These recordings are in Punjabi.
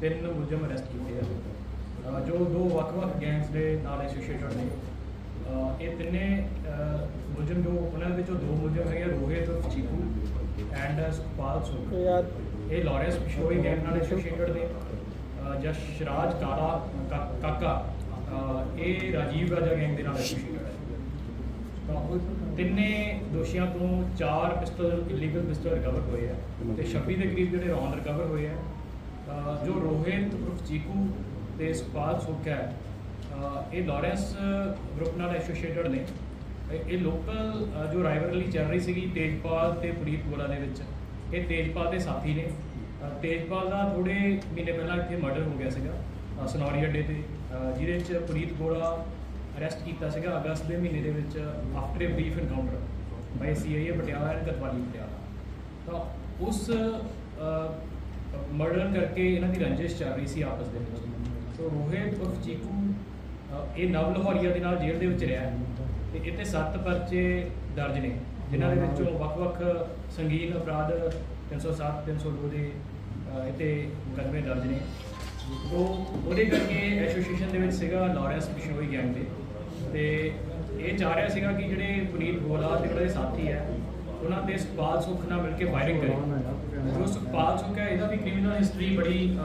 ਤਿੰਨ ਮੁਲਜ਼ਮ ਅਰੈਸਟ ਕੀਤੇ ਆ। ਅਹ ਜੋ ਦੋ ਵੱਖ-ਵੱਖ ਗੈਂਗਸ ਦੇ ਨਾਲ ਐਸੋਸੀਏਟਡ ਨੇ ਅਹ ਇਹ ਤਿੰਨੇ ਅਹ, ਮੁਲਜ਼ਮ ਜੋ ਉਹਨਾਂ ਦੇ ਵਿੱਚੋਂ ਦੋ ਮੁਲਜ਼ਮ ਹੈਗੇ ਆ, ਰੋਹਿਤ ਚੀਕੂ ਐਂਡ ਸੁਖਪਾਲ ਸੁਖ ਯਾਰ ਇਹ ਲਾਰੈਂਸ ਪਿਸ਼ੋਈ ਗੈਂਗ ਨਾਲ ਐਸੋਸੀਏਟਡ ਨੇ ਅਹ ਜਸ਼ਰਾਜ ਕਾਲਾ ਕਾ- ਕਾਕਾ ਅਹ ਇਹ ਰਾਜੀਵ ਰਾਜਾ ਗੈਂਗ ਦੇ ਨਾਲ ਐਸੋਸੀਏਟਡ ਹੈ। ਤਾਂ ਉਹ ਤਿੰਨੇ ਦੋਸ਼ੀਆਂ ਤੋਂ ਚਾਰ ਪਿਸਟਲ ਇਲੀਗਲ ਪਿਸਟਲ ਰਿਕਵਰ ਹੋਏ ਆ ਤੇ 26 ਦੇ ਕਰੀਬ ਜਿਹੜੇ ਰੌਂਦ ਰਿਕਵਰ ਹੋਏ ਆ। ਅਹ ਜੋ ਰੋਹਿਤ ਉਰਫ ਚੀਕੂ ਤੇ ਸੁਖਪਾਲ ਸੁੱਖ ਇਹ ਲਾਰੈਂਸ ਗਰੁੱਪ ਨਾਲ ਐਸੋਸੀਏਟਡ ਨੇ। ਇਹ- ਲੋਕਲ ਜੋ ਰਾਈਵਲਰੀ ਚੱਲ ਰਹੀ ਸੀਗੀ ਤੇਜਪਾਲ ਤੇ ਪ੍ਰੀਤ ਗੋਲਾ ਦੇ ਵਿੱਚ, ਇਹ ਤੇਜਪਾਲ ਦੇ ਸਾਥੀ ਨੇ। ਤੇਜਪਾਲ ਦਾ ਥੋੜੇ ਮਹੀਨੇ ਪਹਿਲਾਂ ਇੱਥੇ ਮਰਡਰ ਹੋ ਗਿਆ ਸੀਗਾ ਸਨੌਰੀ ਅੱਡੇ ਤੇ ਜਿਹਦੇ ਵਿੱਚ ਪ੍ਰੀਤ ਗੋਲਾ ਅਰੈਸਟ ਕੀਤਾ ਸੀਗਾ ਅਗਸਤ ਦੇ ਮਹੀਨੇ ਦੇ ਵਿੱਚ after a brief encounter by CIA Patiala and Kotwali Patiala. ਤਾਂ ਉਸ ਮਰਡਰ ਕਰਕੇ ਇਹਨਾਂ ਦੀ ਰੰਜਿਸ਼ ਚੱਲ ਰਹੀ ਸੀ ਆਪਸ ਦੇ ਵਿੱਚ। ਸੋ ਰੋਹਿਤ ਉਰਫ ਚੀਕੂ ਇਹ ਨਵ ਲਾਹੌਰੀਆ ਦੇ ਨਾਲ ਜੇਲ੍ਹ ਦੇ ਵਿੱਚ ਰਿਹਾ ਹੈ। ਤੇ ਇੱਥੇ ਸੱਤ ਪਰਚੇ ਦਰਜ ਨੇ, ਜਿਨ੍ਹਾਂ ਦੇ ਵਿੱਚੋਂ ਵੱਖ-ਵੱਖ ਸੰਗੀਨ ਅਪਰਾਧ 307 302 ਦੇ ਇੱਥੇ ਮੁਕੱਦਮੇ ਦਰਜ ਨੇ। ਉਹ, ਉਹਦੇ ਕਰਕੇ ਐਸੋਸੀਏਸ਼ਨ ਦੇ ਵਿੱਚ ਸੀਗਾ ਲਾਰੈਂਸ ਬਿਸ਼ਨੋਈ ਗੈਂਗ ਦੇ। ਤੇ ਇਹ ਚਾਹ ਰਿਹਾ ਸੀਗਾ ਕਿ ਜਿਹੜੇ ਪੁਨੀਤ ਗੋਲਾ ਤੇ ਉਹਦੇ ਸਾਥੀ ਹੈ ਉਹਨਾਂ ਤੇ ਸੁਖਪਾਲ ਸੁੱਖ ਨਾਲ ਮਿਲ ਕੇ ਫਾਇਰਿੰਗ ਕਰੀ। ਜੋ ਸੁਖਪਾਲ ਸੁੱਖ ਹੈ ਇਹਦਾ ਵੀ ਕ੍ਰਿਮੀਨਲ ਹਿਸਟਰੀ ਬੜੀ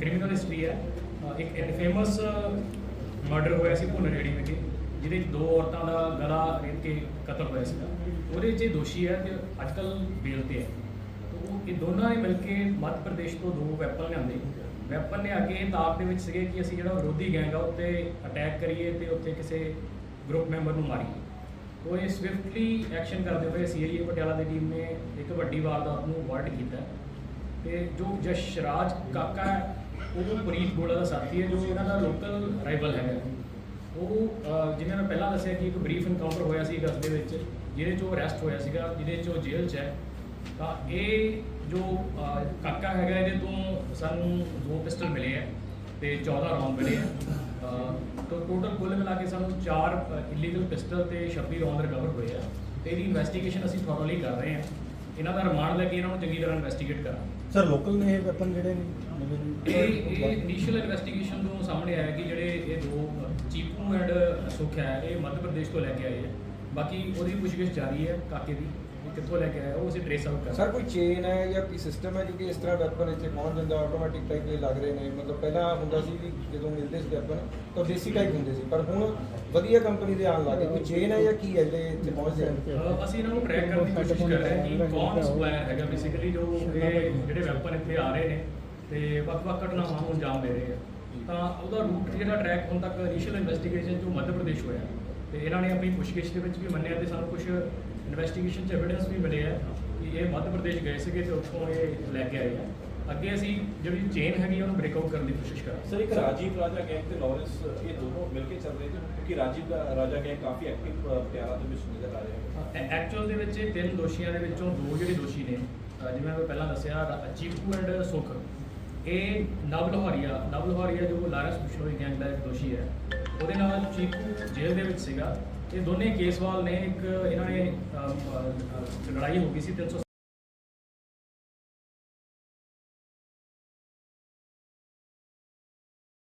ਕ੍ਰਿਮੀਨਲ ਹਿਸਟਰੀ ਹੈ। ਇੱਕ ਇਨਫੇਮਸ ਮਰਡਰ ਹੋਇਆ ਸੀ ਭੁੰਨ ਰੇੜੀ ਵਿਖੇ ਜਿਹਦੇ ਦੋ ਔਰਤਾਂ ਦਾ ਗਲਾ ਰੇਤ ਕੇ ਕਤਲ ਹੋਇਆ ਸੀਗਾ। ਉਹਦੇ 'ਚ ਦੋਸ਼ੀ ਹੈ ਤੇ ਅੱਜਕੱਲ ਬੇਲ ਤੇ ਹੈ। ਉਹ ਇਹ ਦੋਨਾਂ ਨੇ ਮਿਲ ਕੇ ਮੱਧ ਪ੍ਰਦੇਸ਼ ਤੋਂ ਦੋ ਵੈਪਨ ਲਿਆਂਦੇ। ਵੈਪਨ ਲਿਆ ਕੇ ਤਾਕ ਦੇ ਵਿੱਚ ਸੀਗੇ ਕਿ ਅਸੀਂ ਜਿਹੜਾ ਵਿਰੋਧੀ ਗੈਂਗ ਆ ਉੱਤੇ ਅਟੈਕ ਕਰੀਏ ਤੇ ਉੱਥੇ ਕਿਸੇ ਗਰੁੱਪ ਮੈਂਬਰ ਨੂੰ ਮਾਰੀਏ। ਉਹ ਇਹ ਸਵਿਫਟਲੀ ਐਕਸ਼ਨ ਕਰਦੇ ਹੋਏ ਸੀਆਈਏ ਪਟਿਆਲਾ ਦੀ ਟੀਮ ਨੇ ਇੱਕ ਵੱਡੀ ਵਾਰਦਾਤ ਨੂੰ ਵਰਡ ਕੀਤਾ। ਤੇ ਜੋ ਜਸ਼ਰਾਜ ਕਾਕਾ ਹੈ ਉਹ ਪ੍ਰੀਤ ਗੋਲਾ ਦਾ ਸਾਥੀ ਹੈ ਜੋ ਇਹਨਾਂ ਦਾ ਲੋਕਲ ਰਾਈਵਲ ਹੈਗਾ। ਉਹ ਅਹ, ਜਿਵੇਂ ਮੈਂ ਪਹਿਲਾਂ ਦੱਸਿਆ ਕਿ ਇੱਕ ਬਰੀਫ ਇਨਕਾਊਂਟਰ ਹੋਇਆ ਸੀ ਅਗਸਤ ਦੇ ਵਿੱਚ ਜਿਹਦੇ 'ਚ ਉਹ ਅਰੈਸਟ ਹੋਇਆ ਸੀਗਾ ਜਿਹਦੇ 'ਚ ਉਹ ਜੇਲ੍ਹ 'ਚ ਹੈ। ਤਾਂ ਇਹ ਜੋ ਕਾਕਾ ਹੈਗਾ ਇਹਦੇ ਤੋਂ ਸਾਨੂੰ ਦੋ ਪਿਸਟਲ ਮਿਲੇ ਹੈ ਤੇ 14 ਰੌਂਡ ਹੈ ਅਹ, ਤਾਂ ਟੋਟਲ ਕੁੱਲ ਮਿਲਾ ਕੇ ਸਾਨੂੰ ਚਾਰ ਇਲੀਗਲ ਪਿਸਟਲ ਤੇ 26 ਰੌਂਡ ਰਿਕਵਰ ਹੋਏ ਆ। ਤੇ ਇਹਦੀ ਇਨਵੈਸਟੀਗੇਸ਼ਨ ਅਸੀਂ ਥੋਰਲੀ ਕਰ ਰਹੇ ਹਾਂ ਇਹਨਾਂ ਦਾ ਰਿਮਾਂਡ ਲੈ ਕੇ ਇਹਨਾਂ ਨੂੰ ਚੰਗੀ ਤਰ੍ਹਾਂ ਇਨਵੈਸਟੀਗੇਟ ਕਰਾਂਗੇ। ਸਰ ਲੋਕਲ ਨੇ ਇਹ ਵੈਪਨ ਜਿਹੜੇ ਨੇ ਇਹ ਇਨੀਸ਼ੀਅਲ ਇਨਵੈਸਟੀਗੇਸ਼ਨ ਤੋਂ ਸਾਹਮਣੇ ਆਇਆ ਕਿ ਜਿਹੜੇ ਇਹ ਦੋ ਚੀਪੂ ਐਂਡ ਸੁਖ ਹੈ ਇਹ ਮੱਧ ਪ੍ਰਦੇਸ਼ ਤੋਂ ਲੈ ਕੇ ਆਏ ਹੈ ਬਾਕੀ ਉਹਦੀ ਪੁੱਛਗਿੱਛ ਜਾਰੀ ਹੈ ਕਾਕੇ ਦੀ। ਇਹ ਕਿੱਥੋਂ ਲੈ ਕੇ ਆਇਆ ਉਹ ਅਸੀਂ ਟ੍ਰੇਸ ਆਊਟ ਕਰ ਸਰ ਕੋਈ ਚੇਨ ਹੈ ਜਾਂ ਕੋਈ ਸਿਸਟਮ ਹੈ ਕਿਉਂਕਿ ਇਸ ਤਰ੍ਹਾਂ ਵੈਪਨ ਇੱਥੇ ਪਹੁੰਚ ਜਾਂਦਾ ਆਟੋਮੈਟਿਕ ਟਾਈਪ ਦੇ ਲੱਗ ਰਹੇ ਨੇ। ਮਤਲਬ ਪਹਿਲਾਂ ਹੁੰਦਾ ਸੀ ਵੀ ਜਦੋਂ ਮਿਲਦੇ ਸੀ ਵੈਪਨ ਤਾਂ ਦੇਸੀ ਟਾਈਪ ਹੁੰਦੇ ਸੀ। ਪਰ ਹੁਣ ਵਧੀਆ ਕੰਪਨੀ ਦੇ ਆਉਣ ਲੱਗੇ ਕੋਈ ਚੇਨ ਹੈ ਜਾਂ ਕੀ ਹੈ ਜਿਹੜੇ ਇੱਥੇ ਪਹੁੰਚਦੇ ਨੇ ਅਹ ਅਸੀਂ ਇਹਨਾਂ ਨੂੰ ਟਰੈਕ ਕਰਨ ਦੀ ਕੋਸ਼ਿਸ਼ ਕਰ ਰਹੇ ਹਾਂ ਕਿ ਕੌਣ ਸਪਲਾਇਰ ਹੈਗਾ ਬੇਸਿਕਲੀ ਜੋ ਇਹ ਜਿਹੜੇ ਵੈਪਨ ਇੱਥੇ ਆ ਰਹੇ ਨੇ ਤੇ ਵੱਖ-ਵੱਖ ਘਟਨਾਵਾਂ ਨੂੰ ਅੰਜਾਮ ਦੇ ਰਹੇ ਆ। ਤਾਂ ਉਹਦਾ ਰੂਟ ਜਿਹੜਾ ਟਰੈਕ ਹੁਣ ਤੱਕ ਇਨੀਸ਼ੀਅਲ ਇਨਵੈਸਟੀਗੇਸ਼ਨ ਜੋ ਮੱਧ ਪ੍ਰਦੇਸ਼ ਹੋਇਆ। ਤੇ ਇਹਨਾਂ ਨੇ ਆਪਣੀ ਪੁੱਛਗਿੱਛ ਦੇ ਵਿੱਚ ਵੀ ਮੰਨਿਆ ਤੇ ਸਾਨੂੰ ਕੁਝ ਇਨਵੈਸਟੀਗੇਸ਼ਨ 'ਚ ਐਵੀਡੈਂਸ ਵੀ ਮਿਲੇ ਆ ਕਿ ਇਹ ਮੱਧ ਪ੍ਰਦੇਸ਼ ਗਏ ਸੀਗੇ ਤੇ ਉੱਥੋਂ ਇਹ ਲੈ ਕੇ ਆਏ ਆ। ਅੱਗੇ ਅਸੀਂ ਜਿਹੜੀ ਚੇਨ ਹੈਗੀ ਉਹਨੂੰ ਬ੍ਰੇਕ ਆਊਟ ਕਰਨ ਦੀ ਕੋਸ਼ਿਸ਼ ਕਰਾਂਗੇ। ਸਰ ਇੱਕ ਰਾਜੀਵ ਰਾਜਾ ਗੈਂਗ ਤੇ ਲਾਰੈਂਸ ਇਹ ਦੋਨੋਂ ਮਿਲ ਕੇ ਚੱਲ ਰਹੇ ਨੇ? ਕਿਉਂਕਿ ਰਾਜੀਵ ਦਾ ਰਾਜਾ ਗੈਂਗ ਕਾਫੀ ਐਕਟਿਵ ਪਟਿਆਲਾ ਦੇ ਵਿੱਚ ਨਜ਼ਰ ਆ ਰਿਹਾ ਹੈ। ਐਕਚੁਅਲ ਦੇ ਵਿੱਚ ਇਹ ਤਿੰਨ ਦੋਸ਼ੀਆਂ ਦੇ ਵਿੱਚੋਂ ਦੋ ਜਿਹੜੇ ਦੋਸ਼ੀ ਨੇ ਜਿਵੇਂ ਮੈਂ ਪਹਿਲਾਂ ਦੱਸਿਆ ਚੀਕੂ ਐਂਡ ਸੁਖ। ਇਹ ਨਵ ਲਾਹੌਰੀਆ ਨਵ ਲਾਹੌਰੀਆ ਜੋ ਲਾਰੈਂਸ ਬਿਸ਼ਨੋਈ ਗੈਂਗ ਦਾ ਇੱਕ ਦੋਸ਼ੀ ਹੈ ਉਹਦੇ ਨਾਲ ਚੀਕੂ ਜੇਲ੍ਹ ਦੇ ਵਿੱਚ ਸੀਗਾ। ਇਹ ਦੋਨੇ ਕੇਸਵਾਲ ਨੇ ਇੱਕ ਇਹਨਾਂ ਨੇ ਲੜਾਈ ਹੋ ਗਈ ਸੀ 300